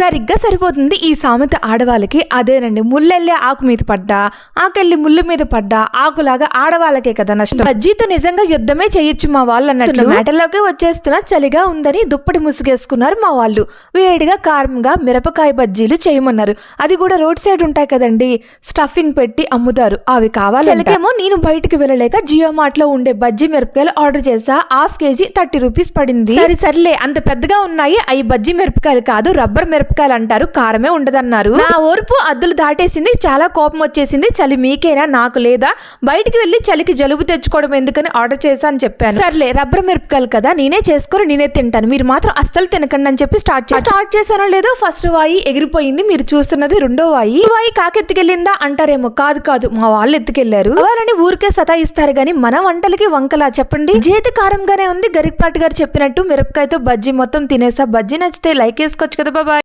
సరిగ్గా సరిపోతుంది. ఈ సామెత ఆడవాళ్ళకి అదేనండి. ముల్లెళ్ళే ఆకు మీద పడ్డా ఆకెళ్ళి ముళ్ళు మీద పడ్డా ఆకులాగా ఆడవాళ్ళకే కదా నష్టం. బజ్జీతో నిజంగా యుద్ధమే చేయొచ్చు మా వాళ్ళు అన్నట్లు. మేటల్లోకి వచ్చేస్తున్న చలిగా ఉందని దుప్పటి ముసుగేసుకున్నారు మా వాళ్ళు. వేడిగా కారంగా మిరపకాయ బజ్జీలు చేయమన్నారు. అది కూడా రోడ్ సైడ్ ఉంటాయి కదండి. స్టఫింగ్ పెట్టి అమ్ముతారు. అవి కావాలి చలికేమో నేను బయటికి వెళ్ళలేక జియో మార్ట్లో ఉండే బజ్జీ మిరపకాయలు ఆర్డర్ చేసా. హాఫ్ కేజీ థర్టీ రూపీస్ పడింది. సరే సర్లే. అంత పెద్దగా ఉన్నాయి. అవి బజ్జీ మిరపకాయలు కాదు రబ్బర్ మిరపకాయలు అంటారు కారమే ఉండదన్నారు. నా ఓర్పు అద్దులు దాటేసింది చాలా కోపం వచ్చేసింది. చలి మీకేనా నాకు లేదా? బయటికి వెళ్ళి చలికి జలుబు తెచ్చుకోవడం ఎందుకని ఆర్డర్ చేశా అని చెప్పాను. సర్లే రబ్బర్ మిరపకాయలు కదా నేనే చేసుకొని నేనే తింటాను. మీరు మాత్రం అస్సలు తినకండి అని చెప్పి స్టార్ట్ చేసి స్టార్ట్ చేశానో లేదో ఫస్ట్ వాయి ఎగిరిపోయింది మీరు చూస్తున్నది రెండో వాయి. వాయి కాకెత్తికెళ్ళిందా అంటారేమో కాదు కాదు మా వాళ్ళు ఎత్తుకెళ్ళారు వాళ్ళని ఊరికే సతాయిస్తారు గాని మన వంటలకి వంకలా చెప్పండి. చేతి కారంగానే ఉంది గరికపాటి గారు చెప్పినట్టు మిరపకాయతో బజ్జీ మొత్తం తినేసా. బజ్జీ నచ్చితే లైక్ వేసుకోవచ్చు కదా బాబాయ్.